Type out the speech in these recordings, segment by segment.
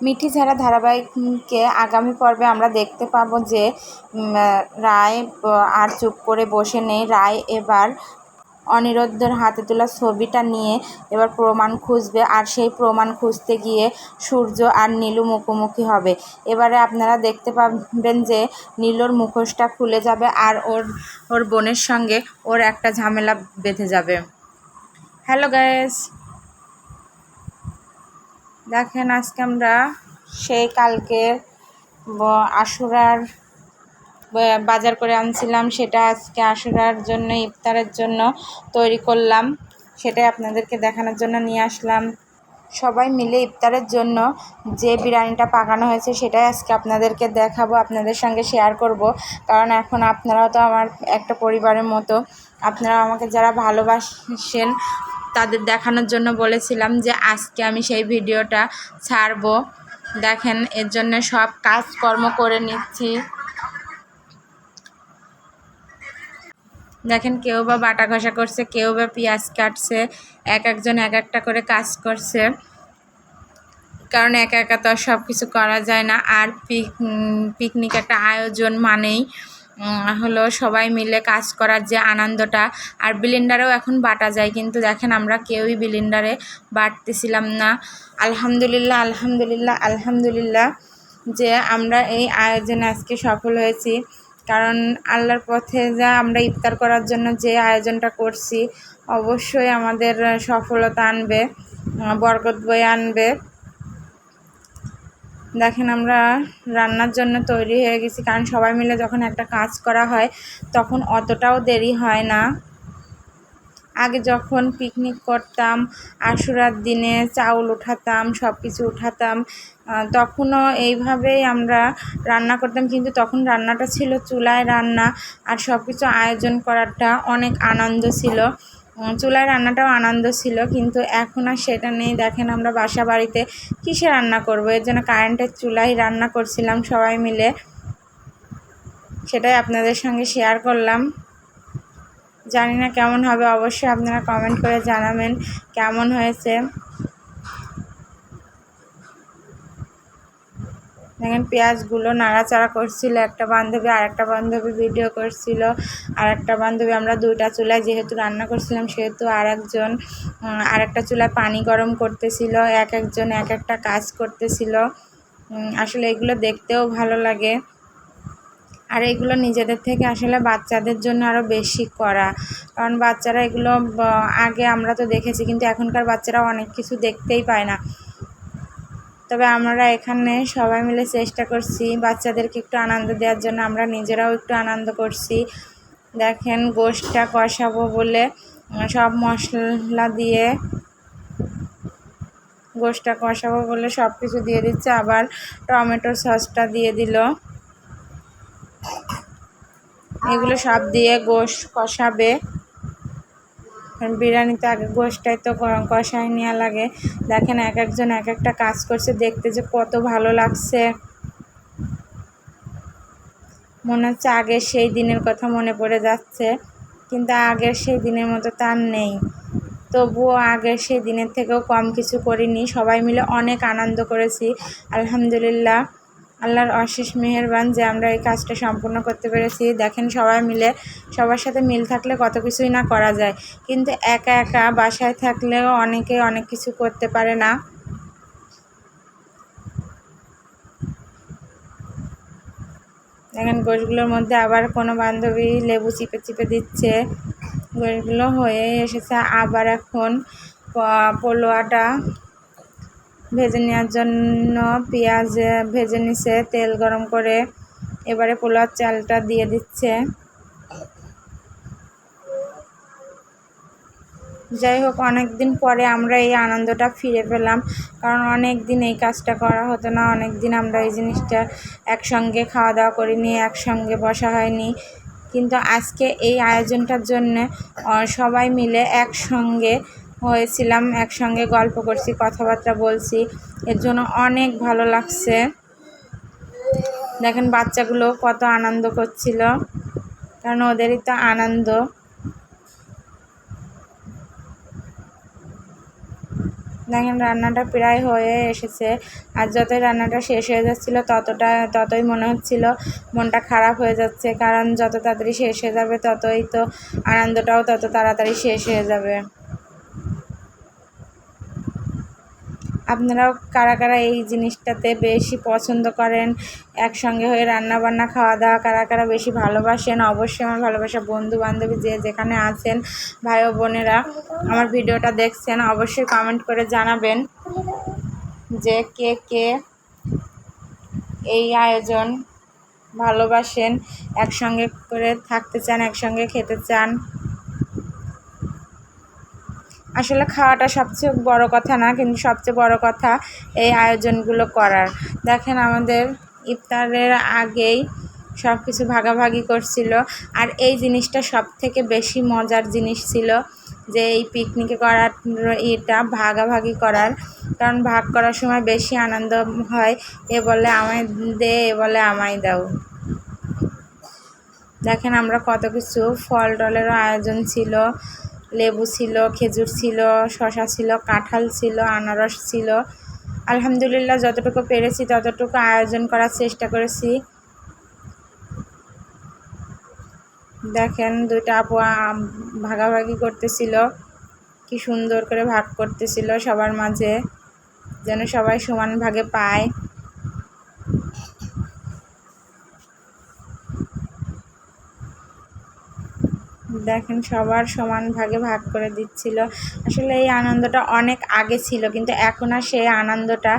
মিঠি ছাড়া ধারাবাহিককে আগামী পর্বে আমরা দেখতে পাবো যে রায় আর চুপ করে বসে নেই। রায় এবার অনিরুদ্ধর হাতে তোলা ছবিটা নিয়ে এবার প্রমাণ খুঁজবে আর সেই প্রমাণ খুঁজতে গিয়ে সূর্য আর নীলু মুখোমুখি হবে। এবারে আপনারা দেখতে পাবেন যে, নীলুর মুখোশটা খুলে যাবে আর ওর ওর বোনের সঙ্গে ওর একটা ঝামেলা বেঁধে যাবে। হ্যালো গ্যাস দেখেন আজকে আমরা সেই কালকের আশুরার বাজার করে আনছিলাম। সেটা আজকে আশুরার জন্য, ইফতারের জন্য তৈরি করলাম। সেটাই আপনাদেরকে দেখানোর জন্য নিয়ে আসলাম। সবাই মিলে ইফতারের জন্য যে বিরিয়ানিটা পাকানো হয়েছে, সেটাই আজকে আপনাদেরকে দেখাবো, আপনাদের সঙ্গে শেয়ার করব। কারণ এখন আপনারাও তো আমার একটা পরিবারের মতো। আপনারা আমাকে যারা ভালোবাসেন তাদের দেখানোর জন্য বলেছিলাম যে আজকে আমি সেই ভিডিওটা ছাড়বো। দেখেন, এর জন্য সব কাজকর্ম করে নিচ্ছি। দেখেন, কেউ বা বাটা ঘষা করছে, কেউ বা পেঁয়াজ কাটছে, এক একজন এক একটা করে কাজ করছে। কারণ একা একা তো সব কিছু করা যায় না। আর পিকনিক একটা আয়োজন মানেই হলো সবাই মিলে কাজ করার যে আনন্দটা, আর বিলিন্ডারেও এখন বাটা যায়। কিন্তু দেখেন আমরা কেউই বিলিন্ডারে বাটতেছিলাম না। আলহামদুলিল্লাহ আলহামদুলিল্লাহ আলহামদুলিল্লাহ যে আমরা এই আয়োজনে আজকে সফল হয়েছি। কারণ আল্লাহর পথে যা আমরা ইফতার করার জন্য যে আয়োজনটা করছি, অবশ্যই আমাদের সফলতা আনবে বরকত বয়ে আনবে। দেখেন আমরা রান্নার জন্য তৈরি হয়ে গেছি, কারণ সবাই মিলে যখন একটা কাজ করা হয়, তখন অতটাও দেরি হয় না। আগে যখন পিকনিক করতাম, আশুরার দিনে চাউল উঠাতাম সব কিছু উঠাতাম তখনও এইভাবেই আমরা রান্না করতাম, কিন্তু তখন রান্নাটা ছিল চুলায় রান্না, আর সব কিছু আয়োজন করাটা অনেক আনন্দ ছিল। চুলায় রান্নাটাও আনন্দ ছিল, কিন্তু এখন আর সেটা নেই। দেখেন আমরা বাসা বাড়িতে কিসে রান্না করব? এর জন্য কারেন্টের চুলাই রান্না করছিলাম সবাই মিলে। সেটাই আপনাদের সঙ্গে শেয়ার করলাম। জানি না কেমন হবে, অবশ্যই আপনারা কমেন্ট করে জানাবেন, কেমন হয়েছে। দেখেন পেঁয়াজগুলো নাড়াচাড়া করছিল, একটা বান্ধবী আর একটা বান্ধবী ভিডিও করছিল আর একটা বান্ধবী আমরা দুইটা চুলায় যেহেতু রান্না করছিলাম, সেহেতু আর একজন আর একটা চুলায় পানি গরম করতেছিল, এক একজন এক একটা কাজ করতেছিল। আসলে এগুলো দেখতেও ভালো লাগে। আর এগুলো নিজেদের থেকে আসলে বাচ্চাদের জন্য আরও বেশি করা। কারণ বাচ্চারা এগুলো, আগে আমরা তো দেখেছি, কিন্তু এখনকার বাচ্চারা অনেক কিছু দেখতেই পায় না। তবে আমরা এখানে সবাই মিলে চেষ্টা করছি বাচ্চাদেরকে একটু আনন্দ দেওয়ার জন্য। আমরা নিজেরাও একটু আনন্দ করছি। দেখেন গোষ্ঠটা কষাবো বলে সব মশলা দিয়ে গোষ্ঠটা কষাবো বলে সব কিছু দিয়ে দিচ্ছে। আবার টমেটো সসটা দিয়ে দিল। এগুলো সব দিয়ে গোশ কষাবে। বিরিয়ানিতে আগে গোশটাই তো গরম কষাই নেওয়া লাগে। দেখেন এক একজন এক একটা কাজ করছে, দেখতে যে কত ভালো লাগছে। মনে হচ্ছে আগের সেই দিনের কথা মনে পড়ে যাচ্ছে, কিন্তু আগের সেই দিনের মতো তার নেই। তবুও আগের সেই দিনের থেকেও কম কিছু করিনি। সবাই মিলে অনেক আনন্দ করেছি। আলহামদুলিল্লাহ। আল্লাহর অশেষ মেহেরবান যে আমরা এই কাজটা সম্পূর্ণ করতে পেরেছি। দেখেন সবাই মিলে, সবার সাথে মিল থাকলে কত কিছুই না করা যায়। কিন্তু একা একা বাসায় থাকলেও অনেকে অনেক কিছু করতে পারে না। দেখেন গোশগুলোর মধ্যে আবার কোনো বান্ধবী লেবু চিপে চিপে দিচ্ছে। গোশগুলো হয়ে এসেছে। আবার এখন পোলোয়াটা ভেজে নেওয়ার জন্য পেঁয়াজ ভেজে নিছে, তেল গরম করে। এবারে পোলার চালটা দিয়ে দিচ্ছে। যাই হোক অনেক দিন পরে আমরা এই আনন্দটা ফিরে পেলাম, কারণ অনেক দিন এই কাজটা করা হতো না। অনেক দিন আমরা এই জিনিসটা একসঙ্গে খাওয়া দাওয়া করিনি, একসঙ্গে বসা হয়নি। কিন্তু আজকে এই আয়োজনটার জন্য সবাই মিলে একসঙ্গে হয়েছিলাম, একসঙ্গে গল্প করছি, কথাবার্তা বলছি। এর জন্য অনেক ভালো লাগছে। দেখেন বাচ্চাগুলো কত আনন্দ করছিল। কারণ ওদেরই তো আনন্দ। দেখেন রান্নাটা প্রায় হয়ে এসেছে। আর যতই রান্নাটা শেষ হয়ে যাচ্ছিল, ততটা, ততই মনে হচ্ছিল মনটা খারাপ হয়ে যাচ্ছে। কারণ যত তাড়াতাড়ি শেষ হয়ে যাবে, ততই তো আনন্দটাও তত তাড়াতাড়ি শেষ হয়ে যাবে। আপনারাও কারা কারা এই জিনিসটাতে বেশি পছন্দ করেন, একসঙ্গে হয়ে রান্না বান্না খাওয়া দাওয়া কারা কারা বেশি ভালোবাসেন, অবশ্যই আমার ভালোবাসা বন্ধু বান্ধবী যে যেখানে আছেন ভাই ও বোনেরা আমার ভিডিওটা দেখছেন, অবশ্যই কমেন্ট করে জানাবেন যে কে কে এই আয়োজন ভালোবাসেন, একসঙ্গে করে থাকতে চান, একসঙ্গে খেতে চান। আসলে খাওয়াটা সবচেয়ে বড় কথা না, কিন্তু সবচেয়ে বড় কথা এই আয়োজনগুলো করার। দেখেন আমাদের ইফতারের আগেই সব কিছু ভাগাভাগি করছিল, আর এই জিনিসটা সব থেকে বেশি মজার জিনিস ছিল যে এই পিকনিকে করার এটা ভাগাভাগি করার, কারণ ভাগ করার সময় বেশি আনন্দ হয়, এ বলে আমায় দে, এ বলে আমায় দাও। দেখেন আমরা কত কিছু ফল টলেরও আয়োজন ছিল লেবু ছিল, খেজুর ছিল শশা ছিল, কাঁঠাল ছিল, আনারস ছিল। আলহামদুলিল্লাহ, যতটুকু পেরেছি, ততটুকু আয়োজন করার চেষ্টা করেছি। দেখেন, দুইটা আপু ভাগাভাগি করতেছিল। কি সুন্দর করে ভাগ করতেছিল সবার মাঝে, যেন সবাই সমান ভাগে পায়। দেখেন সবার সমান ভাগে ভাগ করে দিচ্ছিল। আসলে এই আনন্দটা অনেক আগে ছিল, কিন্তু এখন আর সেই আনন্দটা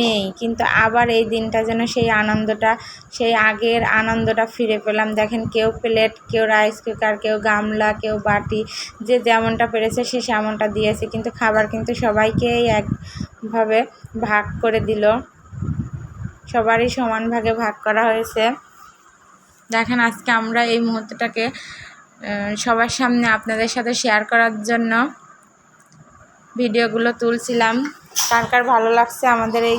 নেই। কিন্তু আবার এই দিনটা যেন সেই আনন্দটা, সেই আগের আনন্দটা ফিরে পেলাম। দেখেন কেউ প্লেট, কেউ রাইস কুকার, কেউ গামলা, কেউ বাটি, যে যেমনটা পেরেছে সে সেমনটা দিয়েছে। কিন্তু খাবার কিন্তু সবাইকেই একভাবে ভাগ করে দিল। সবারই সমান ভাগে ভাগ করা হয়েছে। দেখেন আজকে আমরা এই মুহূর্তটাকে সবার সামনে আপনাদের সাথে শেয়ার করার জন্য ভিডিওগুলো তুলছিলাম। কার কার ভালো লাগছে আমাদের এই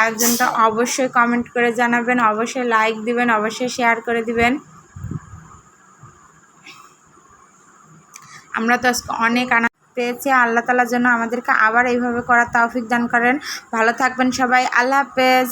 আয়োজনটা অবশ্যই কমেন্ট করে জানাবেন, অবশ্যই লাইক দিবেন, অবশ্যই শেয়ার করে দিবেন। আমরা তো অনেক আনন্দ পেয়েছি, আল্লাহ তালার জন্য আমাদেরকে আবার এইভাবে করার তৌফিক দান করেন। ভালো থাকবেন সবাই, আল্লাহ হাফেজ।